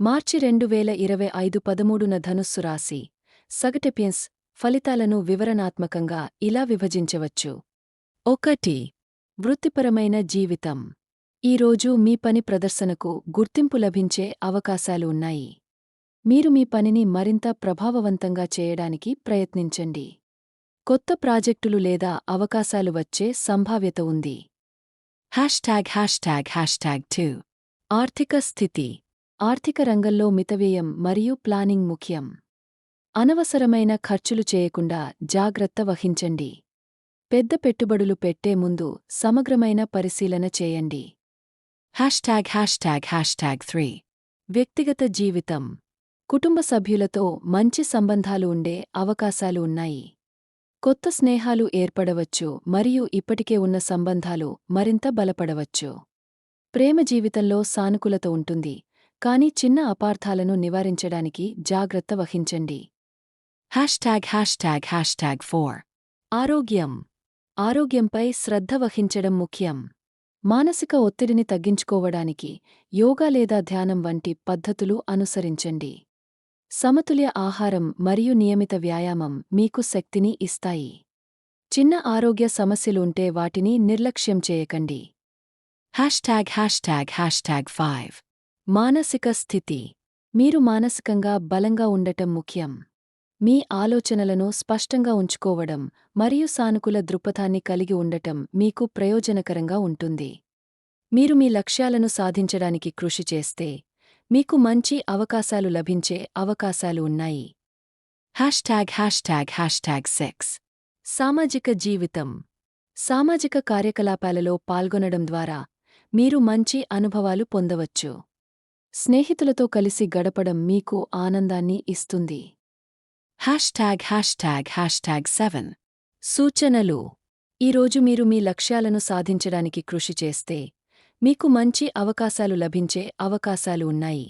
మార్చి రెండు వేల ఇరవై ఐదు పదమూడున ధనుస్సు రాశి సగటెపియన్స్ ఫలితాలను వివరణాత్మకంగా ఇలా విభజించవచ్చు. ఒకటి వృత్తిపరమైన జీవితం. ఈరోజు మీ పని ప్రదర్శనకు గుర్తింపు లభించే అవకాశాలు ఉన్నాయి. మీరు మీ పనిని మరింత ప్రభావవంతంగా చేయడానికి ప్రయత్నించండి. కొత్త ప్రాజెక్టులు లేదా అవకాశాలు వచ్చే సంభావ్యత ఉంది. Hashtag hashtag hashtag two. ఆర్థిక స్థితి. ఆర్థిక రంగంలో మితవ్యయం మరియు ప్లానింగ్ ముఖ్యం. అనవసరమైన ఖర్చులు చేయకుండా జాగ్రత్త వహించండి. పెద్ద పెట్టుబడులు పెట్టే ముందు సమగ్రమైన పరిశీలన చేయండి. Hashtag hashtag hashtag three. వ్యక్తిగత జీవితం. కుటుంబ సభ్యులతో మంచి సంబంధాలు ఉండే అవకాశాలు ఉన్నాయి. కొత్త స్నేహాలు ఏర్పడవచ్చు మరియు ఇప్పటికే ఉన్న సంబంధాలు మరింత బలపడవచ్చు. ప్రేమ జీవితంలో సానుకూలత ఉంటుంది. కానీ చిన్న అపార్థాలను నివారించడానికి జాగ్రత్త వహించండి. Hashtag hashtag hashtag four. ఆరోగ్యం. ఆరోగ్యంపై శ్రద్ధ వహించడం ముఖ్యం. మానసిక ఒత్తిడిని తగ్గించుకోవడానికి యోగా లేదా ధ్యానం వంటి పద్ధతులు అనుసరించండి. సమతుల్య ఆహారం మరియు నియమిత వ్యాయామం మీకు శక్తిని ఇస్తాయి. చిన్న ఆరోగ్య సమస్యలుంటే వాటిని నిర్లక్ష్యం చేయకండి. Hashtag hashtag hashtag five. మానసిక స్థితి. మీరు మానసికంగా బలంగా ఉండటం ముఖ్యం. మీ ఆలోచనలను స్పష్టంగా ఉంచుకోవడం మరియు సానుకూల దృక్పథాన్ని కలిగి ఉండటం మీకు ప్రయోజనకరంగా ఉంటుంది. మీరు మీ లక్ష్యాలను సాధించడానికి కృషి చేస్తే మీకు మంచి అవకాశాలు లభించే అవకాశాలు ఉన్నాయి. Hashtag hashtag hashtag six. సామాజిక జీవితం. సామాజిక కార్యకలాపాలలో పాల్గొనడం ద్వారా మీరు మంచి అనుభవాలు పొందవచ్చు. స్నేహితులతో కలిసి గడపడం మీకు ఆనందాన్ని ఇస్తుంది. Hashtag hashtag hashtag seven సూచనలు ఈరోజు మీరు మీ లక్ష్యాలను సాధించడానికి కృషి చేస్తే మీకు మంచి అవకాశాలు లభించే అవకాశాలు ఉన్నాయి.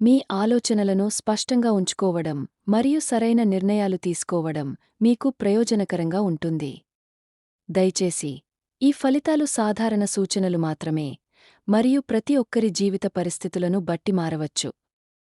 మీ ఆలోచనలను స్పష్టంగా ఉంచుకోవడం మరియు సరైన నిర్ణయాలు తీసుకోవడం మీకు ప్రయోజనకరంగా ఉంటుంది. దయచేసి ఈ ఫలితాలు సాధారణ సూచనలు మాత్రమే. మరియు ప్రతి ఒక్కరి జీవిత పరిస్థితులను బట్టి మారవచ్చు.